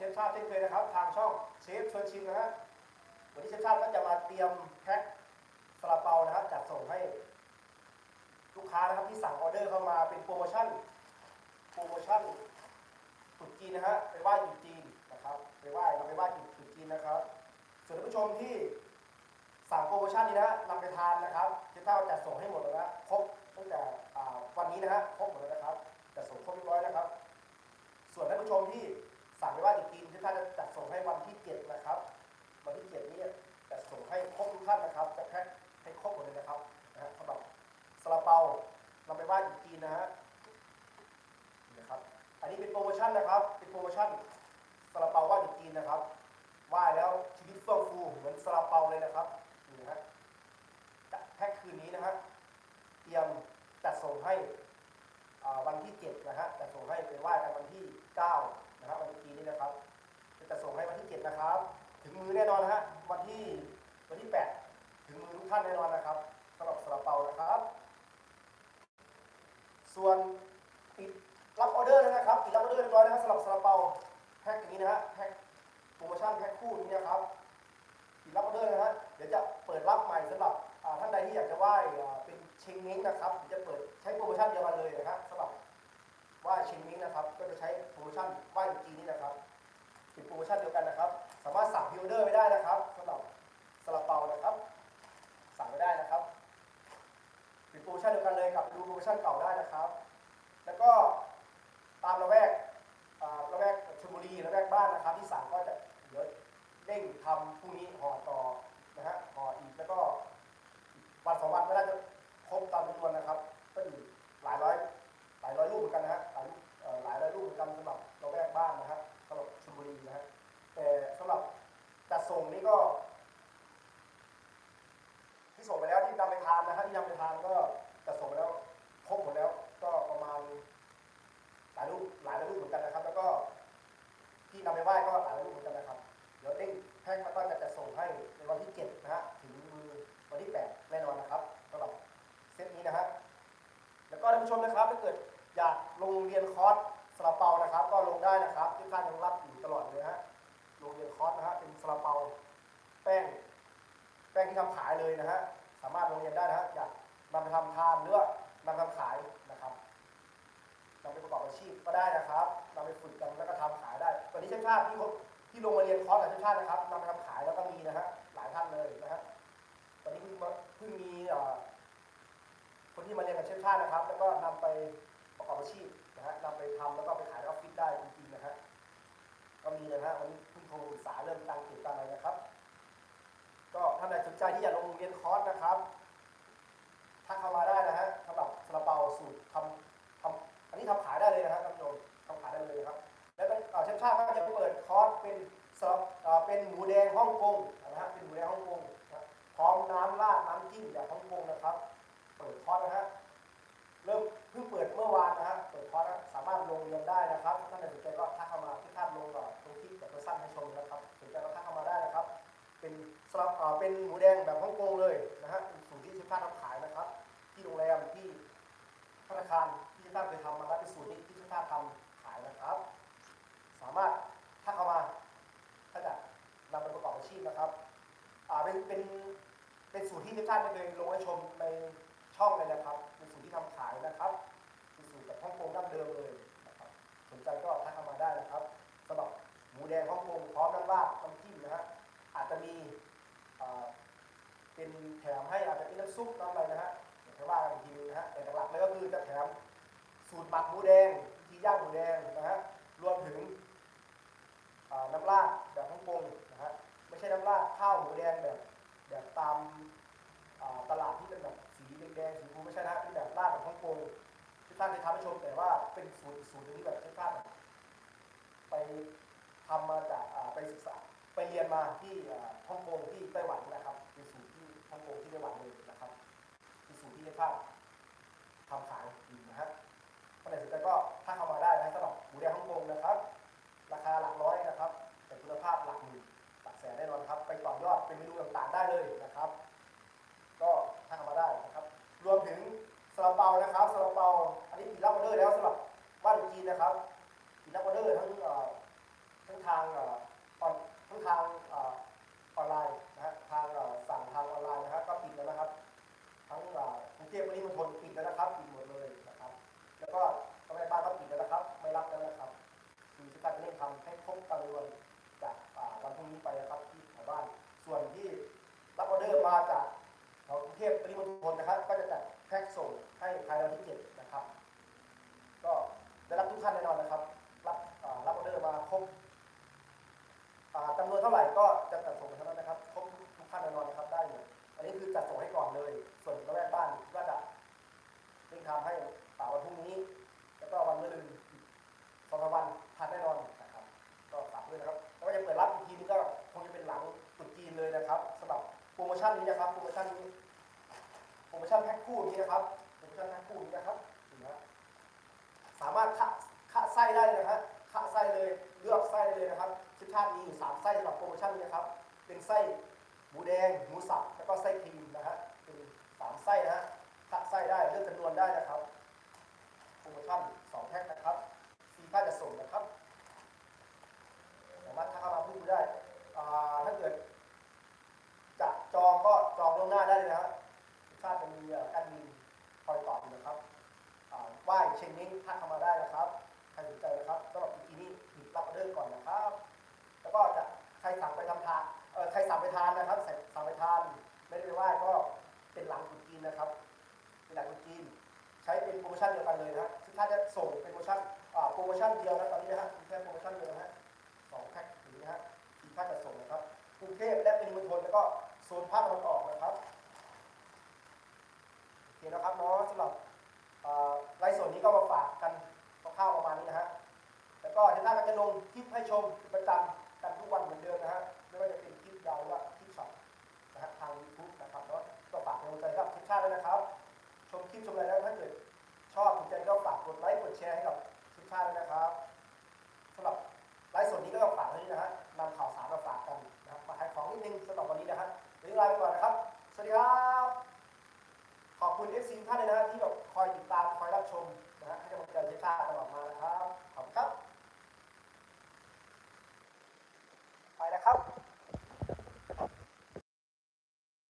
ชฟชาติเช่นเคยนะครับ ทางช่องเชฟชวนชิมนะฮะวันนี้เชฟชาติก็จะมาเตรียมแพ็คซาลาเปานะครับจัดส่งให้ลูกค้านะครับที่สั่งออเดอร์เข้ามาเป็นโปรโมชั่นโปรโมชั่นตรุษจีนนะฮะไปไหว้ตรุษจีนนะครับไปไหว้เราไปไหว้ตรุษจีนนะครับส่วนท่านผู้ชมที่สั่งโปรโมชั่นนี้นะฮะนำไปทานนะครับเชฟชาติจัดส่งให้หมดแล้วนะครบตั้งแต่วันนี้นะฮะครบหมดแล้วนะครับจัดส่งครบเรียบร้อยนะครับ ส่วนท่านผู้ชมที่ สั่งไปว่าจริงๆที่ท่านจะจัดส่งให้วันที่7นะครับ วันที่7นี้จะส่งให้ครบทุกท่านนะครับ จะแพ็คให้ครบหมดเลยนะครับนะฮะสำหรับซาลาเปาเราไปว่าจริงๆนะฮะนี่นะครับ อันนี้เป็นโปรโมชั่นนะครับ เป็นโปรโมชั่นซาลาเปาว่าจริงๆนะครับ ว่าแล้วชีวิตเฟื่องฟูเหมือนซาลาเปาเลยนะครับนี่นะฮะจะแพ็คคืนนี้นะฮะเตรียมจัดส่งให้วันที่ 7 นะฮะจะส่งให้ไปไหว้กันวันที่ 9 นะครับวันที่นี้นะครับ จะส่งให้วันที่ 7 นะครับ ถึงมือแน่นอนนะฮะวันที่วันที่ 8 ถึงมือทุกท่านแน่นอนนะครับสำหรับซาลาเปานะครับ ส่วนปิดรับออเดอร์นะครับปิดรับออเดอร์เรียบร้อยนะครับสำหรับซาลาเปาแพ็คอย่างนี้นะฮะแพ็คโปรโมชั่นแพ็คคู่นี้นะครับปิดรับออเดอร์นะฮะเดี๋ยวจะเปิดรับใหม่สำหรับท่านใดที่อยากจะไหว้อ่าเป็นเชงเม้งนะครับจะเปิดใช้โปรโมชั่นเดียวกันเลยนะครับสำหรับว่าเชงเม้งนะครับ ก็จะใช้โปรโมชั่นไหว้จีนนี่นะครับ ชันเดียวกันนะครับ สามารถสั่งพิวเดอร์ไปได้นะครับ เรียนคอร์สซาลาเปานะครับ ก็ลงได้นะครับที่ท่านยังรับอยู่ตลอดเลยฮะลงเรียนคอร์สนะฮะเป็นซาลาเปาแป้งแป้งที่ทำขายเลยนะฮะสามารถลงเรียนได้นะฮะอยากนำไปทำทานหรือว่านำไปทำขายนะครับนำไปประกอบอาชีพก็ได้นะครับนำไปฝึกกันแล้วก็ทำขายได้ตอนนี้เช่นชาติที่ที่ลงมาเรียนคอร์สกับเช่นชาตินะครับนำไปทำขายแล้วก็มีนะฮะหลายท่านเลยนะฮะตอนนี้เพิ่งมาเพิ่งมีคนที่มาเรียนกับเชฟชาตินะครับ แล้วก็นำไปประกอบอาชีพ นะฮะนำไปทำแล้วก็ไปขายออฟฟิศได้จริงๆนะฮะก็มีนะฮะวันนี้เพิ่งโทรปรึกษาเรื่องการเก็บการอะไรนะครับ ก็ท่านใดสนใจที่อยากลงเรียนคอร์สนะครับทักเข้ามาได้นะฮะสำหรับซาลาเปาสูตรทำทำอันนี้ทำขายได้เลยนะฮะท่านผู้ชมทำขายได้เลยนะครับ แล้วก็เอ่อเชฟชาติก็จะเปิดคอร์สเป็นซาลาเอ่อเป็นหมูแดงฮ่องกงนะฮะเป็นหมูแดงฮ่องกงพร้อมน้ำราดน้ำจิ้มแบบฮ่องกงนะครับ เปิดคอร์สนะฮะเริ่มเพิ่งเปิดเมื่อวาน เปิดคอร์สนะสามารถลงเรียนได้นะครับท่านใดสนใจก็ทักเข้ามาที่ท่านลงก่อนตรงคลิปแบบสั้นให้ชมนะครับสนใจก็ทักเข้ามาได้นะครับ เป็นสลับเป็นหมูแดงแบบฮ่องกงเลยนะฮะเป็นสูตรที่ชิฟท่านทำขายนะครับ ที่โรงแรมที่ธนาคารที่ชิฟท่านเคยทำมาแล้วเป็นสูตรที่ที่ชิฟท่านทำขายนะครับ สามารถทักเข้ามาถ้าจะนำไปประกอบอาชีพนะครับเป็นเป็นเป็นสูตรที่ทุกท่านเคยลงให้ชมในช่องเลยนะครับ แถมให้อาจจะมีน้ำซุปน้ำอะไรนะฮะเดี๋ยวค่ว่ากันอีกทีนึงนะฮะแต่หลักๆเลยก็คือจะแถมสูตรหมักหมูแดงวิธีย่างหมูแดงนะฮะรวมถึงน้ำราดแบบฮ่องกงนะฮะไม่ใช่น้ำราดข้าวหมูแดงแบบแบบตามตลาดที่เป็นแบบสีแดงๆสีชมพูไม่ใช่นะเป็นแบบราดแบบฮ่องกงที่ท่านเคยทำให้ชมแต่ว่าเป็นสูตรสูตรที่แบบที่ท่านไปทำมาจากไปศึกษาไปเรียนมาที่ฮ่องกงที่ไต้หวันนะ งที่ไต้หวันเลยนะครับเป็นสูตรที่ท่านทำขายอยู่นะฮะท่านไหนสนใจก็ถ้าเข้ามาได้นะสำหรับหมูแดงฮ่องกงนะครับ ราคาหลักร้อยนะครับ แต่คุณภาพหลักหมื่นหลักแสนแน่นอนครับ ไปต่อยอดเป็นเมนูต่างๆได้เลยนะครับ ก็ทักเข้ามาได้นะครับ รวมถึงซาลาเปานะครับซาลาเปาอันนี้ปิดรับออเดอร์แล้วสำหรับบ้านจีนนะครับปิดรับออเดอร์ทั้งทั้งทางออนทั้งทาง แพ็คส่งให้ภายในวันที่เจ็ดนะครับ ก็ได้รับทุกท่านแน่นอนนะครับ รับรับออเดอร์มาครบ เป็นไส้หมูแดง หมูสับ แล้วก็ไส้ครีมนะฮะ เป็นสามไส้นะฮะคะไส้ได้เลือกจำนวนได้นะครับโปรโมชั่นสองแพ็คนะครับฟรีค่าจะส่งนะครับ สามารถทักเข้ามาพูดคุยได้ ถ้าเกิดจะจองก็จองล่วงหน้าได้เลยนะครับ เป็นหลังตรุษจีนใช้เป็นโปรโมชั่นเดียวกันเลยนะทุกท่านจะส่งเป็นโปรโมชั่นโปรโมชั่นเดียวนะตอนนี้นะฮะแค่โปรโมชั่นเดียวนะฮะสองแพ็คถึงนะฮะทีค่าจะส่งนะครับกรุงเทพและปริมณฑลแล้วก็โซนภาคตะวันออกนะครับโอเคนะครับเนาะสำหรับไลฟ์สดนี้ก็มาฝากกันคร่าวๆประมาณนี้นะฮะแล้วก็ที่หน้าก็จะลงคลิปให้ชมเป็นประจำ คลิปชมอะไรแล้วถ้าเกิดชอบถูกใจก็ฝากกดไลค์กดแชร์ให้กับทุกท่าติด้วยนะครับสำหรับไลฟ์สดนี้ก็ต้องฝากนี้นะฮะนำข่าวสารมาฝากกันนะครับมาขายของนิดนึงสำหรับวันนี้นะฮะเดี๋ยวลาไปก่อนนะครับ สวัสดีครับ ขอบคุณเอฟซีท่านเลยนะฮะที่